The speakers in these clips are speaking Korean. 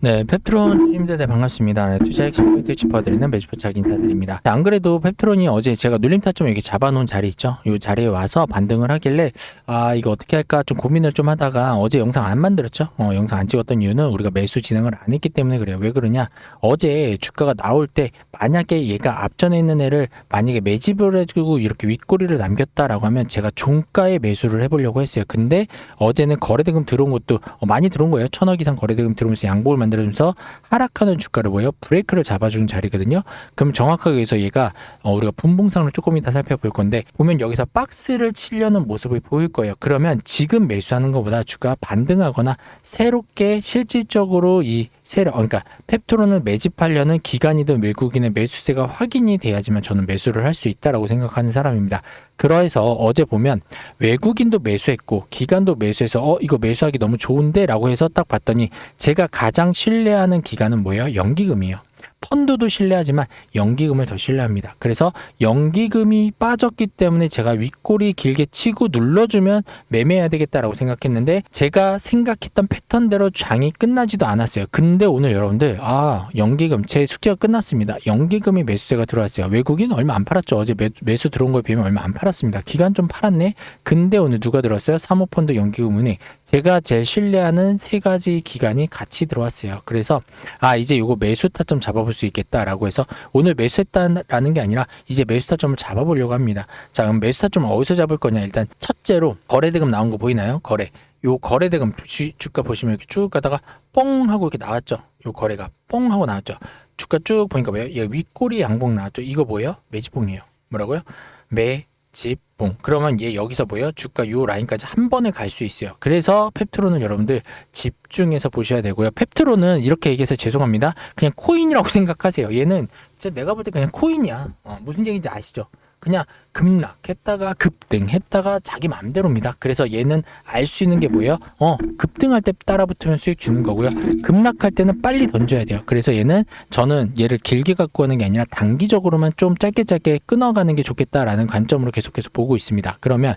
네, 펩트론 주님들 네, 반갑습니다. 네, 투자 핵심 포인트 짚어드리는 매주포착 인사드립니다. 네, 안 그래도 펩트론이 어제 제가 눌림 타점 이렇게 잡아놓은 자리 있죠? 이 자리에 와서 반등을 하길래 아 이거 어떻게 할까 좀 고민을 좀 하다가 어제 영상 안 만들었죠? 어, 영상 안 찍었던 이유는 우리가 매수 진행을 안 했기 때문에 그래요. 왜 그러냐? 어제 주가가 나올 때 만약에 얘가 앞전에 있는 애를 만약에 매집을 해주고 이렇게 윗꼬리를 남겼다라고 하면 제가 종가에 매수를 해보려고 했어요. 근데 어제는 거래대금 들어온 것도 어, 많이 들어온 거예요. 천억 이상 거래대금 들어오면서 양복을 만들어주면서 하락하는 주가를 뭐예요? 브레이크를 잡아주는 자리거든요. 그럼 정확하게 여기서 얘가 어, 우리가 분봉상을 조금 이따 살펴볼 건데 보면 여기서 박스를 치려는 모습이 보일 거예요. 그러면 지금 매수하는 것보다 주가 반등하거나 새롭게 실질적으로 이 세력, 어, 그러니까 펩트론을 매집하려는 기관이든 외국인의 매수세가 확인이 돼야지만 저는 매수를 할 수 있다라고 생각하는 사람입니다. 그래서 어제 보면 외국인도 매수했고 기관도 매수해서 어 이거 매수하기 너무 좋은데라고 해서 딱 봤더니 제가 가장 신뢰하는 기관은 뭐예요? 연기금이에요. 펀드도 신뢰하지만 연기금을 더 신뢰합니다. 그래서 연기금이 빠졌기 때문에 제가 윗꼬리 길게 치고 눌러주면 매매해야 되겠다라고 생각했는데 제가 생각했던 패턴대로 장이 끝나지도 않았어요. 근데 오늘 여러분들 아 연기금 제 숙제가 끝났습니다. 연기금이 매수세가 들어왔어요. 외국인 얼마 안 팔았죠. 어제 매, 매수 들어온 거에 비하면 얼마 안 팔았습니다. 기간 좀 팔았네. 근데 오늘 누가 들어왔어요? 사모펀드 연기금 은행. 제가 제일 신뢰하는 세 가지 기간이 같이 들어왔어요. 그래서 아 이제 요거 매수 타점 잡아 볼 수 있겠다라고 해서 오늘 매수했다라는 게 아니라 이제 매수 타점을 잡아보려고 합니다. 자 그럼 매수 타점을 어디서 잡을 거냐 일단 첫째로 거래대금 나온 거 보이나요? 거래 요 거래대금 주, 주가 보시면 이렇게 쭉 가다가 뽕 하고 이렇게 나왔죠. 요 거래가 뽕 하고 나왔죠. 주가 쭉 보니까 뭐예요? 얘 윗꼬리 양봉 나왔죠. 이거 뭐예요? 매집봉이에요. 뭐라고요? 매 집 봉. 그러면 얘 여기서 뭐예요? 주가 요 라인까지 한 번에 갈 수 있어요. 그래서 펩트론은 여러분들 집중해서 보셔야 되고요. 펩트론은 이렇게 얘기해서 죄송합니다. 그냥 코인이라고 생각하세요. 얘는 진짜 내가 볼 때 그냥 코인이야. 어, 무슨 얘기인지 아시죠? 그냥 급락했다가 급등했다가 자기 맘대로입니다. 그래서 얘는 알 수 있는 게 뭐예요? 어, 급등할 때 따라붙으면 수익 주는 거고요. 급락할 때는 빨리 던져야 돼요. 그래서 얘는 저는 얘를 길게 갖고 가는 게 아니라 단기적으로만 좀 짧게 짧게 끊어가는 게 좋겠다라는 관점으로 계속해서 보고 있습니다. 그러면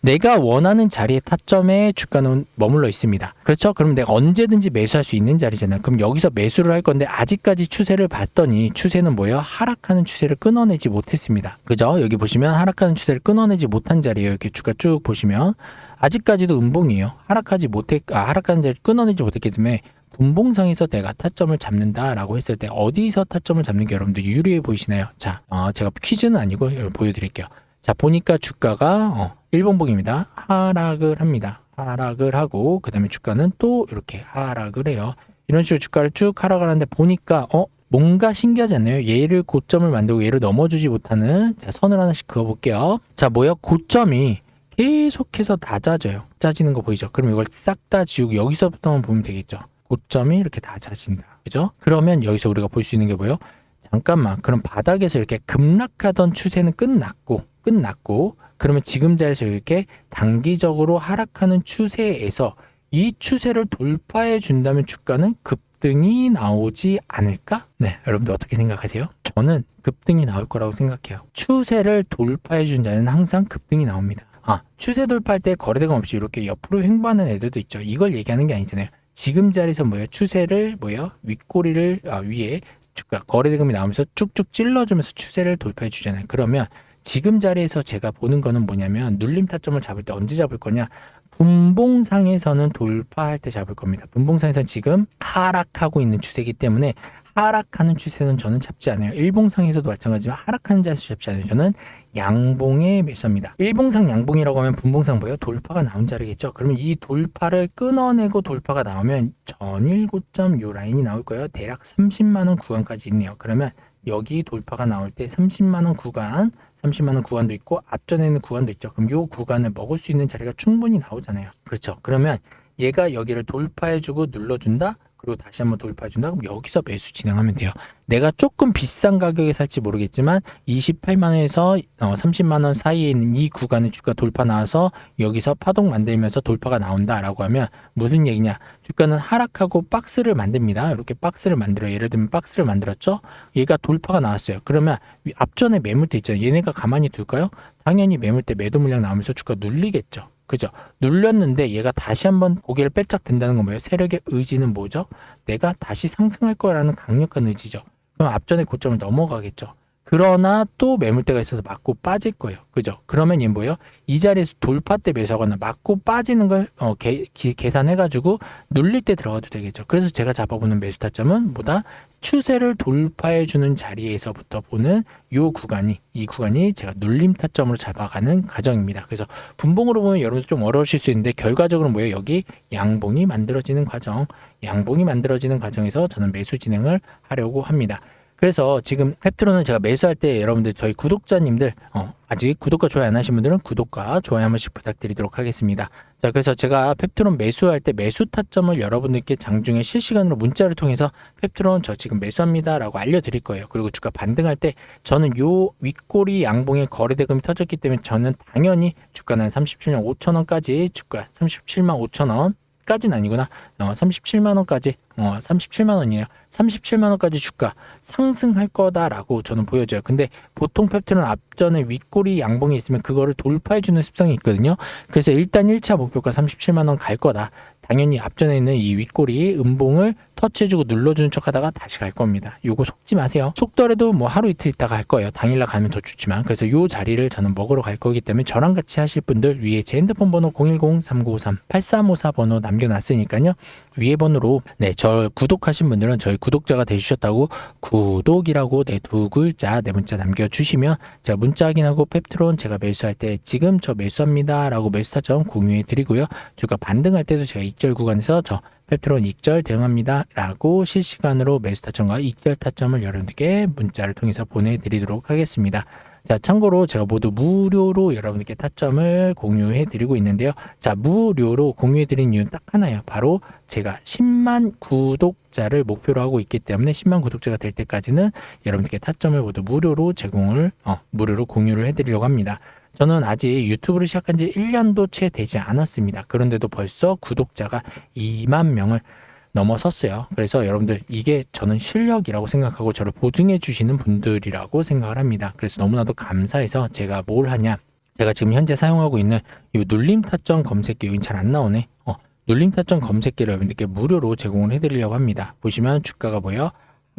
내가 원하는 자리의 타점에 주가는 머물러 있습니다. 그렇죠? 그럼 내가 언제든지 매수할 수 있는 자리잖아요. 그럼 여기서 매수를 할 건데 아직까지 추세를 봤더니 추세는 뭐예요? 하락하는 추세를 끊어내지 못했습니다. 그죠? 여기 보시면 하락하는 추세를 끊어내지 못한 자리예요. 이렇게 주가 쭉 보시면 아직까지도 음봉이에요. 하락하지 못했, 아, 하락하는 자리를 끊어내지 못했기 때문에 분봉상에서 내가 타점을 잡는다라고 했을 때 어디서 타점을 잡는 게 여러분들 유리해 보이시나요? 자, 어, 제가 퀴즈는 아니고 보여드릴게요. 자, 보니까 주가가 어, 일봉봉입니다. 하락을 합니다. 하락을 하고 그 다음에 주가는 또 이렇게 하락을 해요. 이런 식으로 주가를 쭉 하락을 하는데 보니까 어 뭔가 신기하지 않나요? 얘를 고점을 만들고 얘를 넘어주지 못하는 자 선을 하나씩 그어볼게요. 자 뭐야 고점이 계속해서 낮아져요. 낮아지는 거 보이죠? 그럼 이걸 싹 다 지우고 여기서부터만 보면 되겠죠. 고점이 이렇게 낮아진다. 그죠? 그러면 여기서 우리가 볼 수 있는 게 뭐예요? 잠깐만. 그럼 바닥에서 이렇게 급락하던 추세는 끝났고 끝났고 그러면 지금 자리에서 이렇게 단기적으로 하락하는 추세에서 이 추세를 돌파해 준다면 주가는 급 등이 나오지 않을까? 네, 여러분들 어떻게 생각하세요? 저는 급등이 나올 거라고 생각해요. 추세를 돌파해 준 자는 항상 급등이 나옵니다. 아, 추세 돌파할 때 거래대금 없이 이렇게 옆으로 횡보하는 애들도 있죠. 이걸 얘기하는 게 아니잖아요. 지금 자리에서 뭐예요? 추세를 뭐예요? 윗꼬리를 아, 위에 주가 거래대금이 나오면서 쭉쭉 찔러주면서 추세를 돌파해 주잖아요. 그러면 지금 자리에서 제가 보는 거는 뭐냐면 눌림 타점을 잡을 때 언제 잡을 거냐? 분봉상에서는 돌파할 때 잡을 겁니다. 분봉상에서는 지금 하락하고 있는 추세이기 때문에 하락하는 추세는 저는 잡지 않아요. 일봉상에서도 마찬가지지만 하락하는 자세 잡지 않아요. 저는 양봉의 매수입니다. 일봉상 양봉이라고 하면 분봉상 뭐예요? 돌파가 나온 자리겠죠. 그러면 이 돌파를 끊어내고 돌파가 나오면 전일 고점 요 라인이 나올 거예요. 대략 30만 원 구간까지 있네요. 그러면 여기 돌파가 나올 때 30만 원 구간, 30만 원 구간도 있고 앞전에 있는 구간도 있죠. 그럼 요 구간을 먹을 수 있는 자리가 충분히 나오잖아요. 그렇죠. 그러면 얘가 여기를 돌파해주고 눌러준다. 그리고 다시 한번 돌파해준다. 그럼 여기서 매수 진행하면 돼요. 내가 조금 비싼 가격에 살지 모르겠지만 28만 원에서 어, 30만 원 사이에 있는 이 구간의 주가 돌파 나와서 여기서 파동 만들면서 돌파가 나온다라고 하면 무슨 얘기냐? 주가는 하락하고 박스를 만듭니다. 이렇게 박스를 만들어요. 예를 들면 박스를 만들었죠. 얘가 돌파가 나왔어요. 그러면 위- 앞전에 매물대 있잖아요. 얘네가 가만히 둘까요? 당연히 매물대 매도 물량 나오면서 주가 눌리겠죠. 그죠? 눌렸는데 얘가 다시 한번 고개를 빼짝 든다는 건 뭐예요? 세력의 의지는 뭐죠? 내가 다시 상승할 거라는 강력한 의지죠. 그럼 앞전의 고점을 넘어가겠죠. 그러나 또 매물대가 있어서 맞고 빠질 거예요. 그죠? 그러면 얘 뭐예요? 이 자리에서 돌파 때 매수하거나 맞고 빠지는 걸 어, 계, 기- 계산해가지고 눌릴 때 들어가도 되겠죠. 그래서 제가 잡아보는 매수 타점은 뭐다? 추세를 돌파해 주는 자리에서부터 보는 요 구간이 이 구간이 제가 눌림 타점으로 잡아가는 과정입니다. 그래서 분봉으로 보면 여러분들 좀 어려우실 수 있는데 결과적으로 뭐예요? 여기 양봉이 만들어지는 과정, 양봉이 만들어지는 과정에서 저는 매수 진행을 하려고 합니다. 그래서 지금 펩트로는 제가 매수할 때 여러분들 저희 구독자님들 어, 아직 구독과 좋아요 안 하신 분들은 구독과 좋아요 한 번씩 부탁드리도록 하겠습니다. 자 그래서 제가 펩트론 매수할 때 매수 타점을 여러분들께 장중에 실시간으로 문자를 통해서 펩트론 저 지금 매수합니다 라고 알려드릴 거예요. 그리고 주가 반등할 때 저는 요 윗꼬리 양봉의 거래 대금이 터졌기 때문에 저는 당연히 주가는 37만 5천 원까지 주가 37만 5천 원 까지는 아니구나. 어, 37만 원까지 어, 37만 원이에요. 37만 원까지 주가 상승할 거다라고 저는 보여져요. 근데 보통 펩트는 앞전에 윗꼬리 양봉이 있으면 그거를 돌파해 주는 습성이 있거든요. 그래서 일단 1차 목표가 37만 원 갈 거다. 당연히 앞전에 있는 이 윗꼬리 음봉을 터치해주고 눌러주는 척 하다가 다시 갈 겁니다. 요거 속지 마세요. 속더라도 뭐 하루 이틀 있다가 갈 거예요. 당일날 가면 더 좋지만 그래서 요 자리를 저는 먹으러 갈 거기 때문에 저랑 같이 하실 분들 위에 제 핸드폰 번호 010-3953-8354 번호 남겨놨으니까요. 위에 번호로 네 저 구독하신 분들은 저희 구독자가 되주셨다고 구독이라고 네 두 글자 네 문자 남겨주시면 제가 문자 확인하고 펩트론 제가 매수할 때 지금 저 매수합니다 라고 매수 타점 공유해 드리고요. 주가 반등할 때도 제가 익절 구간에서 저 펩트론 익절 대응합니다 라고 실시간으로 매수 타점과 익절 타점을 여러분들께 문자를 통해서 보내드리도록 하겠습니다. 자, 참고로 제가 모두 무료로 여러분들께 타점을 공유해 드리고 있는데요. 자, 무료로 공유해 드린 이유는 딱 하나예요. 바로 제가 10만 구독자를 목표로 하고 있기 때문에 10만 구독자가 될 때까지는 여러분들께 타점을 모두 무료로 제공을, 어, 무료로 공유를 해 드리려고 합니다. 저는 아직 유튜브를 시작한 지 1년도 채 되지 않았습니다. 그런데도 벌써 구독자가 2만 명을 넘어섰어요. 그래서 여러분들 이게 저는 실력이라고 생각하고 저를 보증해 주시는 분들이라고 생각을 합니다. 그래서 너무나도 감사해서 제가 뭘 하냐. 제가 지금 현재 사용하고 있는 이 눌림 타점 검색기 여기 잘안 나오네. 어, 눌림 타점 검색기를 여러분들께 무료로 제공을 해드리려고 합니다. 보시면 주가가 뭐예요?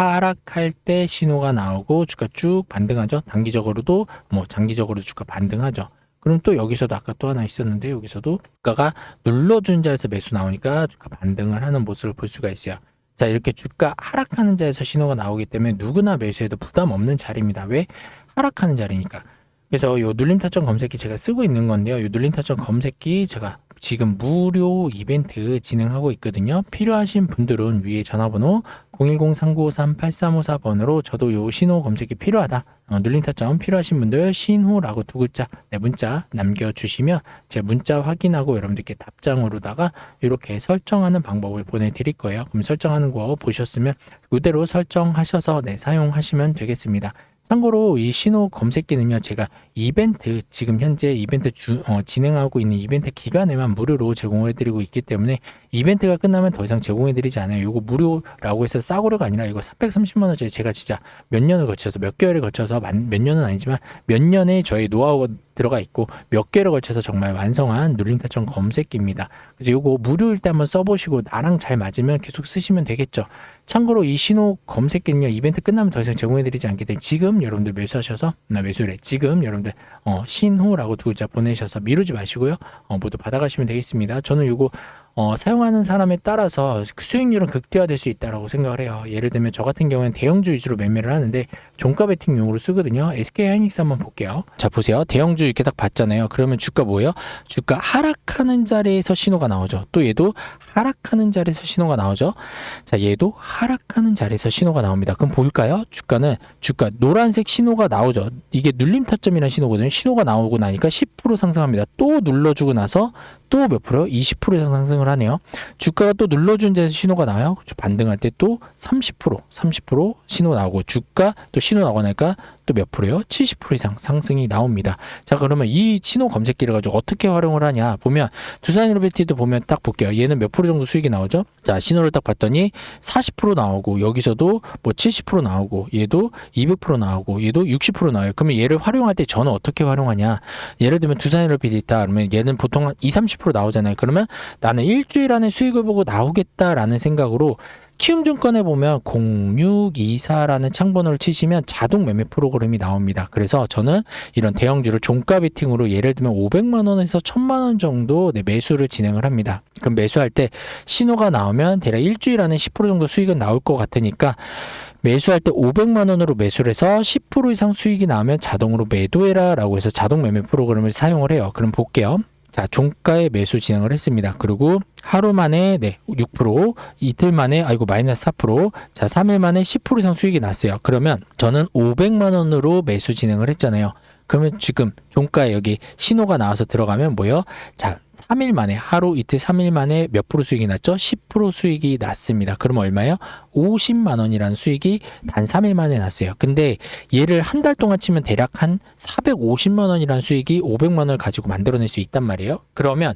하락할 때 신호가 나오고 주가 쭉 반등하죠. 단기적으로도 뭐 장기적으로도 주가 반등하죠. 그럼 또 여기서도 아까 또 하나 있었는데 여기서도 주가가 눌러준 자에서 매수 나오니까 주가 반등을 하는 모습을 볼 수가 있어요. 자 이렇게 주가 하락하는 자에서 신호가 나오기 때문에 누구나 매수해도 부담 없는 자리입니다. 왜 하락하는 자리니까. 그래서 요 눌림 타점 검색기 제가 쓰고 있는 건데요. 요 눌림 타점 검색기 제가 지금 무료 이벤트 진행하고 있거든요. 필요하신 분들은 위에 전화번호 010-3953-8354번으로 저도 요 신호 검색이 필요하다. 어, 눌림 타점 필요하신 분들 신호라고 두 글자 네 문자 남겨주시면 제 문자 확인하고 여러분들께 답장으로다가 이렇게 설정하는 방법을 보내드릴 거예요. 그럼 설정하는 거 보셨으면 이대로 설정하셔서 네, 사용하시면 되겠습니다. 참고로 이 신호 검색기는요, 제가 이벤트, 지금 현재 이벤트 주, 어, 진행하고 있는 이벤트 기간에만 무료로 제공해드리고 있기 때문에 이벤트가 끝나면 더 이상 제공해드리지 않아요. 이거 무료라고 해서 싸구려가 아니라 이거 430만 원짜리 제가 진짜 몇 년을 거쳐서 몇 개월에 거쳐서 만, 몇 년은 아니지만 몇 년의 저희 노하우가 들어가 있고 몇 개를 걸쳐서 정말 완성한 눌림타점 검색기입니다. 그래서 이거 무료일 때 한번 써보시고 나랑 잘 맞으면 계속 쓰시면 되겠죠. 참고로 이 신호 검색기는요 이벤트 끝나면 더 이상 제공해드리지 않기 때문에 지금 여러분들 매수하셔서 나 매수래 지금 여러분 들 어, 신호라고 두 글자 보내셔서 미루지 마시고요 어, 모두 받아가시면 되겠습니다. 저는 이거 어, 사용하는 사람에 따라서 그 수익률은 극대화될 수 있다라고 생각을 해요. 예를 들면 저 같은 경우에는 대형주 위주로 매매를 하는데 종가 베팅용으로 쓰거든요. SK 하이닉스 한번 볼게요. 자 보세요. 대형주 이렇게 딱 봤잖아요. 그러면 주가 뭐예요? 주가 하락하는 자리에서 신호가 나오죠. 또 얘도 하락하는 자리에서 신호가 나오죠. 자 얘도 하락하는 자리에서 신호가 나옵니다. 그럼 볼까요? 주가는 주가 노란색 신호가 나오죠. 이게 눌림 타점이라는 신호거든요. 신호가 나오고 나니까 10% 상승합니다. 또 눌러주고 나서 또 몇 프로? 20% 이상 상승을 하네요. 주가가 또 눌러준 데서 신호가 나와요. 그렇죠? 반등할 때 또 30%, 30% 신호 나오고 주가 또 신호 나오고 나니까 또 몇 프로요? 70% 이상 상승이 나옵니다. 자, 그러면 이 신호 검색기를 가지고 어떻게 활용을 하냐 보면 두산일로비티도 보면 딱 볼게요. 얘는 몇 프로 정도 수익이 나오죠? 자, 신호를 딱 봤더니 40% 나오고 여기서도 뭐 70% 나오고 얘도 200% 나오고 얘도 60% 나와요. 그러면 얘를 활용할 때 저는 어떻게 활용하냐? 예를 들면 두산일로비티 있다 그러면 얘는 보통 한 2, 30% 나오잖아요. 그러면 나는 일주일 안에 수익을 보고 나오겠다라는 생각으로 키움증권에 보면 0624라는 창번호를 치시면 자동 매매 프로그램이 나옵니다. 그래서 저는 이런 대형주를 종가 베팅으로 예를 들면 500만 원에서 1000만 원 정도 네, 매수를 진행을 합니다. 그럼 매수할 때 신호가 나오면 대략 일주일 안에 10% 정도 수익은 나올 것 같으니까 매수할 때 500만 원으로 매수를 해서 10% 이상 수익이 나오면 자동으로 매도해라 라고 해서 자동 매매 프로그램을 사용을 해요. 그럼 볼게요. 자, 종가에 매수 진행을 했습니다. 그리고 하루 만에 네, 6%, 이틀 만에 아이고 마이너스 4%, 자, 3일 만에 10% 이상 수익이 났어요. 그러면 저는 500만 원으로 매수 진행을 했잖아요. 그러면 지금 종가에 여기 신호가 나와서 들어가면 뭐요? 자, 3일 만에 하루 이틀 3일 만에 몇 프로 수익이 났죠? 10% 수익이 났습니다. 그러면 얼마예요? 50만 원이라는 수익이 단 3일 만에 났어요. 근데 얘를 한 달 동안 치면 대략 한 450만 원이라는 수익이 500만 원을 가지고 만들어낼 수 있단 말이에요. 그러면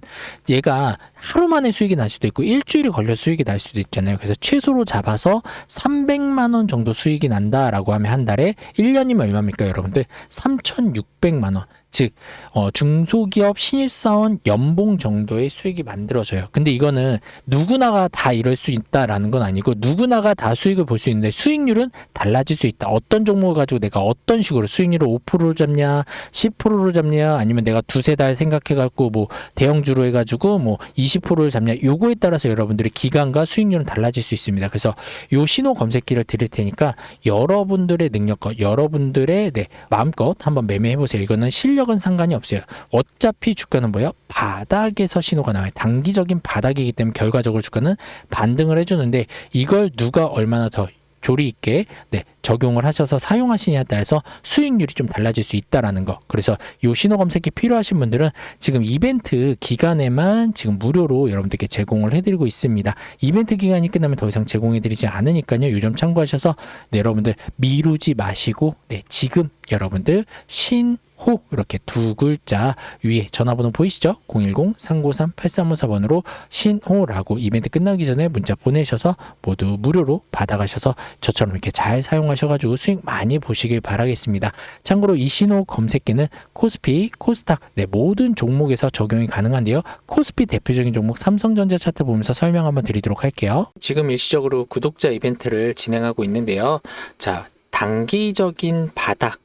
얘가 하루 만에 수익이 날 수도 있고 일주일이 걸려 수익이 날 수도 있잖아요. 그래서 최소로 잡아서 300만 원 정도 수익이 난다라고 하면 한 달에 1년이면 얼마입니까, 여러분들? 3,600만 원. 즉 어, 중소기업 신입사원 연봉 정도의 수익이 만들어져요. 근데 이거는 누구나가 다 이럴 수 있다라는 건 아니고 누구나가 다 수익을 볼 수 있는데 수익률은 달라질 수 있다. 어떤 종목을 가지고 내가 어떤 식으로 수익률을 5%로 잡냐, 10%로 잡냐, 아니면 내가 두세 달 생각해갖고 뭐 대형주로 해가지고 뭐 20%를 잡냐, 요거에 따라서 여러분들의 기간과 수익률은 달라질 수 있습니다. 그래서 요 신호 검색기를 드릴 테니까 여러분들의 능력과 여러분들의 네, 마음껏 한번 매매해 보세요. 이거는 실력 은 상관이 없어요. 어차피 주가는 뭐예요? 바닥에서 신호가 나와요. 단기적인 바닥이기 때문에 결과적으로 주가는 반등을 해주는데 이걸 누가 얼마나 더 조리 있게 네, 적용을 하셔서 사용하시냐에 따라서 수익률이 좀 달라질 수 있다라는 거. 그래서 요 신호 검색기 필요하신 분들은 지금 이벤트 기간에만 지금 무료로 여러분들께 제공을 해드리고 있습니다. 이벤트 기간이 끝나면 더 이상 제공해드리지 않으니까요. 요점 참고하셔서 네, 여러분들 미루지 마시고 네, 지금 여러분들 신 호 이렇게 두 글자 위에 전화번호 보이시죠? 010-393-8354번으로 신호라고 이벤트 끝나기 전에 문자 보내셔서 모두 무료로 받아가셔서 저처럼 이렇게 잘 사용하셔가지고 수익 많이 보시길 바라겠습니다. 참고로 이 신호 검색기는 코스피, 코스닥 네, 모든 종목에서 적용이 가능한데요. 코스피 대표적인 종목 삼성전자 차트 보면서 설명 한번 드리도록 할게요. 지금 일시적으로 구독자 이벤트를 진행하고 있는데요. 자, 단기적인 바닥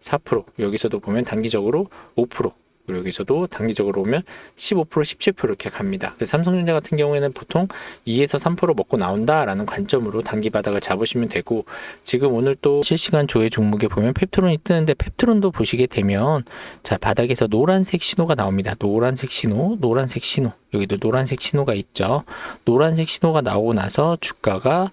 4% 여기서도 보면 단기적으로 5% 그리고 여기서도 단기적으로 보면 15% 17% 이렇게 갑니다. 삼성전자 같은 경우에는 보통 2에서 3% 먹고 나온다라는 관점으로 단기 바닥을 잡으시면 되고 지금 오늘 또 실시간 조회 종목에 보면 펩트론이 뜨는데 펩트론도 보시게 되면 자 바닥에서 노란색 신호가 나옵니다. 노란색 신호, 노란색 신호 여기도 노란색 신호가 있죠. 노란색 신호가 나오고 나서 주가가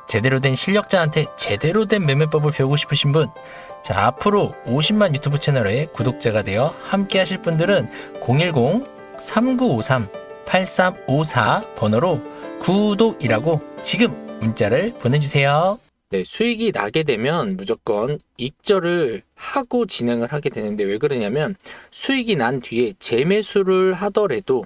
제대로 된 실력자한테 제대로 된 매매법을 배우고 싶으신 분, 자, 앞으로 50만 유튜브 채널에 구독자가 되어 함께 하실 분들은 010-3953-8354 번호로 구독이라고 지금 문자를 보내주세요. 네, 수익이 나게 되면 무조건 입절을 하고 진행을 하게 되는데 왜 그러냐면 수익이 난 뒤에 재매수를 하더라도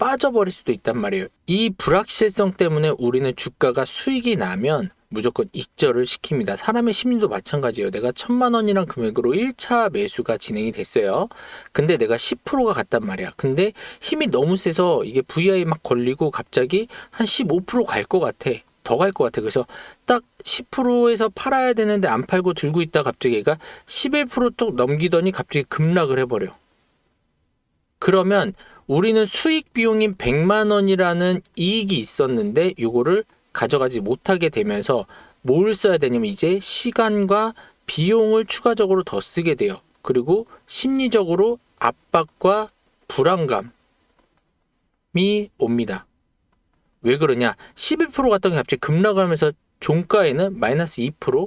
빠져버릴 수도 있단 말이에요. 이 불확실성 때문에 우리는 주가가 수익이 나면 무조건 익절을 시킵니다. 사람의 심리도 마찬가지예요. 내가 천만 원이란 금액으로 1차 매수가 진행이 됐어요. 근데 내가 10%가 갔단 말이야. 근데 힘이 너무 세서 이게 VI 막 걸리고 갑자기 한 15%갈 것 같아. 더 갈 것 같아. 그래서 딱 10%에서 팔아야 되는데 안 팔고 들고 있다 갑자기 얘가 11%또 넘기더니 갑자기 급락을 해버려. 그러면 우리는 수익 비용인 100만 원이라는 이익이 있었는데 요거를 가져가지 못하게 되면서 뭘 써야 되냐면 이제 시간과 비용을 추가적으로 더 쓰게 돼요. 그리고 심리적으로 압박과 불안감이 옵니다. 왜 그러냐? 11% 갔던 게 갑자기 급락하면서 종가에는 마이너스 2%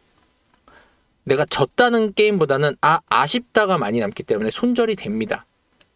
내가 졌다는 게임보다는 아 아쉽다가 많이 남기 때문에 손절이 됩니다.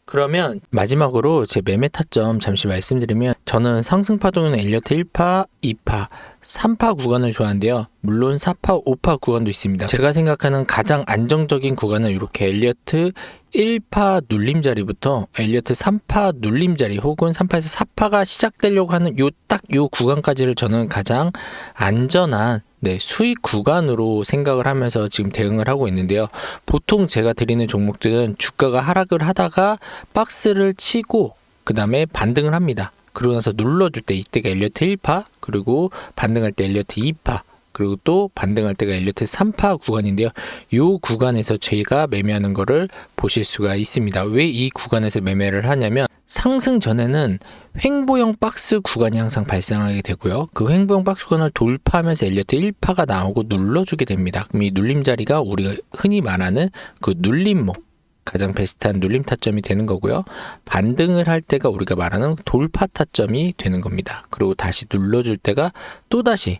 그러면 마지막으로 제 매매 타점 잠시 말씀드리면 저는 상승 파동에는 엘리어트 1파, 2파, 3파 구간을 좋아하는데요. 물론 4파, 5파 구간도 있습니다. 제가 생각하는 가장 안정적인 구간은 이렇게 엘리어트 1파 눌림자리부터 엘리어트 3파 눌림자리 혹은 3파에서 4파가 시작되려고 하는 요딱요 구간까지를 저는 가장 안전한 네, 수익 구간으로 생각을 하면서 지금 대응을 하고 있는데요. 보통 제가 드리는 종목들은 주가가 하락을 하다가 박스를 치고 그 다음에 반등을 합니다. 그러고 나서 눌러줄 때 이때가 엘리어트 1파 그리고 반등할 때 엘리어트 2파 그리고 또 반등할 때가 엘리어트 3파 구간인데요. 이 구간에서 저희가 매매하는 거를 보실 수가 있습니다. 왜 이 구간에서 매매를 하냐면 상승 전에는 횡보형 박스 구간이 항상 발생하게 되고요. 그 횡보형 박스 구간을 돌파하면서 엘리어트 1파가 나오고 눌러주게 됩니다. 그럼 이 눌림 자리가 우리가 흔히 말하는 그 눌림목 가장 베스트한 눌림 타점이 되는 거고요. 반등을 할 때가 우리가 말하는 돌파 타점이 되는 겁니다. 그리고 다시 눌러줄 때가 또다시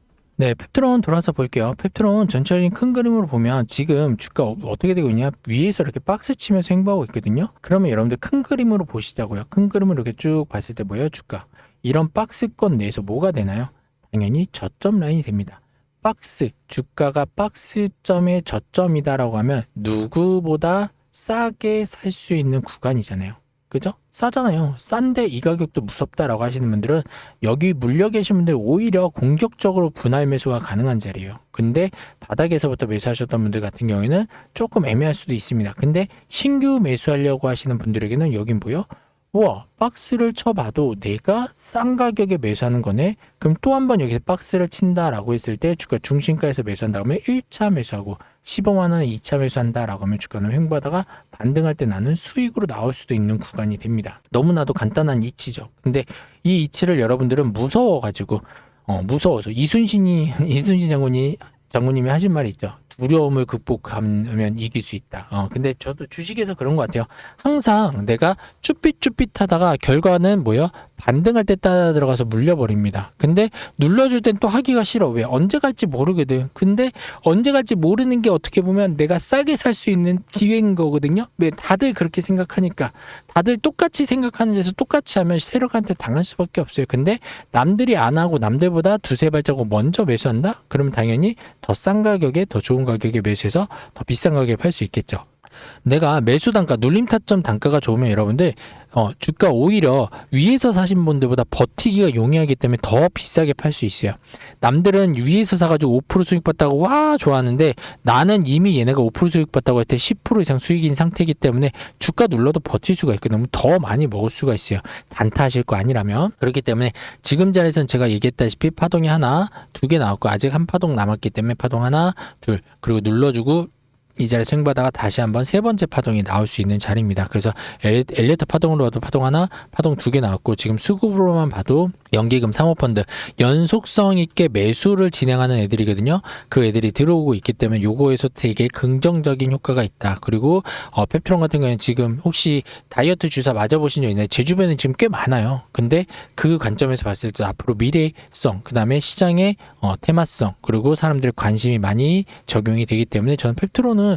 네, 펩트론 돌아서 볼게요. 펩트론 전체적인 큰 그림으로 보면 지금 주가 어- 어떻게 되고 있냐? 위에서 이렇게 박스 치면서 횡보하고 있거든요. 그러면 여러분들 큰 그림으로 보시자고요. 큰 그림을 이렇게 쭉 봤을 때 뭐예요? 주가. 이런 박스권 내에서 뭐가 되나요? 당연히 저점 라인이 됩니다. 박스, 주가가 박스점의 저점이다라고 하면 누구보다 싸게 살 수 있는 구간이잖아요. 그죠? 싸잖아요. 싼데 이 가격도 무섭다라고 하시는 분들은 여기 물려 계신 분들 오히려 공격적으로 분할 매수가 가능한 자리예요. 근데 바닥에서부터 매수하셨던 분들 같은 경우에는 조금 애매할 수도 있습니다. 근데 신규 매수하려고 하시는 분들에게는 여긴 뭐요? 우와 박스를 쳐봐도 내가 싼 가격에 매수하는 거네? 그럼 또 한 번 여기서 박스를 친다 라고 했을 때 주가 중심가에서 매수한다 그러면 1차 매수하고 15만 원에 2차 매수한다 라고 하면 주가는 횡보하다가 반등할 때 나는 수익으로 나올 수도 있는 구간이 됩니다. 너무나도 간단한 이치죠. 근데 이 이치를 여러분들은 무서워 가지고 어 무서워서 이순신이 이순신 장군이 장군님이 하신 말이 있죠 두려움을 극복하면 이길 수 있다. 어, 근데 저도 주식에서 그런 것 같아요. 항상 내가 쭈삣쭈삣하다가 결과는 뭐요? 반등할 때 따라 들어가서 물려버립니다. 근데 눌러줄 땐 또 하기가 싫어. 왜? 언제 갈지 모르거든. 근데 언제 갈지 모르는 게 어떻게 보면 내가 싸게 살 수 있는 기회인 거거든요. 왜? 다들 그렇게 생각하니까. 다들 똑같이 생각하는 데서 똑같이 하면 세력한테 당할 수밖에 없어요. 근데 남들이 안 하고 남들보다 두세 발자국 먼저 매수한다? 그러면 당연히 더 싼 가격에 더 좋은 가격에 매수해서 더 비싼 가격에 팔 수 있겠죠. 내가 매수 단가, 눌림 타점 단가가 좋으면 여러분들 어, 주가 오히려 위에서 사신 분들보다 버티기가 용이하기 때문에 더 비싸게 팔 수 있어요. 남들은 위에서 사가지고 5% 수익 봤다고 와 좋아하는데 나는 이미 얘네가 5% 수익 봤다고 할 때 10% 이상 수익인 상태이기 때문에 주가 눌러도 버틸 수가 있거든요. 더 많이 먹을 수가 있어요. 단타하실 거 아니라면 그렇기 때문에 지금 자리에서는 제가 얘기했다시피 파동이 하나, 두 개 나왔고 아직 한 파동 남았기 때문에 파동 하나, 둘 그리고 눌러주고 이 자리에서 횡보하다가 다시 한번 세 번째 파동이 나올 수 있는 자리입니다. 그래서 엘- 엘리어트 파동으로 봐도 파동 하나, 파동 두 개 나왔고 지금 수급으로만 봐도 연기금 사모펀드 연속성 있게 매수를 진행하는 애들이거든요. 그 애들이 들어오고 있기 때문에 요거에서 되게 긍정적인 효과가 있다. 그리고 어, 펩트론 같은 경우에는 지금 혹시 다이어트 주사 맞아보신 적 있나요? 제 주변에 지금 꽤 많아요. 근데 그 관점에서 봤을 때 앞으로 미래성, 그 다음에 시장의 어, 테마성, 그리고 사람들의 관심이 많이 적용이 되기 때문에 저는 펩트론은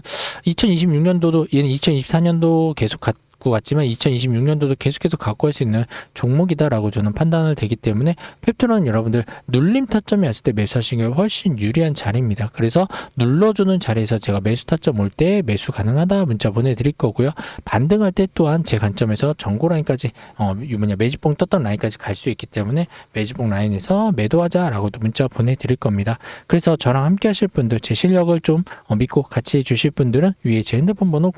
2026년도도 얘는 2024년도 계속 갖고 왔지만 2026년도도 계속해서 갖고 갈수 있는 종목이다라고 저는 판단을 되기 때문에 펩트론은 여러분들 눌림 타점이 왔을 때 매수하시는 게 훨씬 유리한 자리입니다. 그래서 눌러주는 자리에서 제가 매수 타점 올 때 매수 가능하다 문자 보내드릴 거고요. 반등할 때 또한 제 관점에서 전고 라인까지 어, 이 뭐냐 매집봉 떴던 라인까지 갈 수 있기 때문에 매집봉 라인에서 매도하자라고도 문자 보내드릴 겁니다. 그래서 저랑 함께 하실 분들 제 실력을 좀 어, 믿고 같이 해주실 분들은 위에 제 핸드폰 번호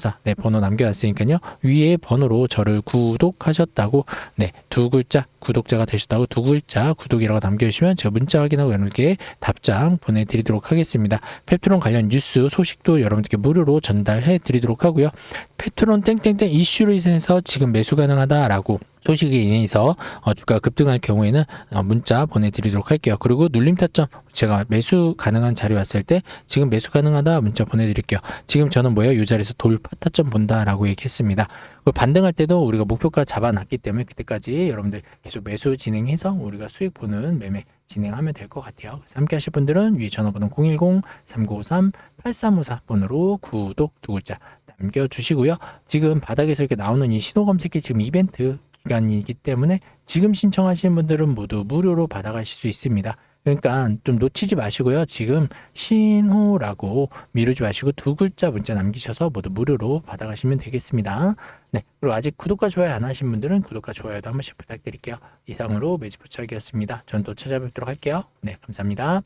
010-3953-8354네 번호 남겨놨으니까요. 위에 번호로 저를 구독하셨다고 네 두 글자 구독자가 되셨다고 두 글자 구독이라고 남겨주시면 제가 문자 확인하고 여러분께 답장 보내드리도록 하겠습니다. 펩트론 관련 뉴스 소식도 여러분들께 무료로 전달해 드리도록 하고요. 펩트론 땡땡땡 이슈로 인해서 지금 매수 가능하다라고 소식에 인해서 어, 주가가 급등할 경우에는 어, 문자 보내드리도록 할게요. 그리고 눌림 타점 제가 매수 가능한 자리 왔을 때 지금 매수 가능하다 문자 보내드릴게요. 지금 저는 뭐예요? 이 자리에서 돌파 타점 본다라고 얘기했습니다. 그 반등할 때도 우리가 목표가 잡아놨기 때문에 그때까지 여러분들 계속 매수 진행해서 우리가 수익 보는 매매 진행하면 될 것 같아요. 함께 하실 분들은 위에 전화번호 010-3953-8354 번호로 구독 두 글자 남겨주시고요. 지금 바닥에서 이렇게 나오는 이 신호 검색기 지금 이벤트 기간이기 때문에 지금 신청하시는 분들은 모두 무료로 받아가실 수 있습니다. 그러니까 좀 놓치지 마시고요. 지금 신호라고 미루지 마시고 두 글자 문자 남기셔서 모두 무료로 받아가시면 되겠습니다. 네. 그리고 아직 구독과 좋아요 안 하신 분들은 구독과 좋아요도 한 번씩 부탁드릴게요. 이상으로 매직 부착이었습니다. 전 또 찾아뵙도록 할게요. 네. 감사합니다.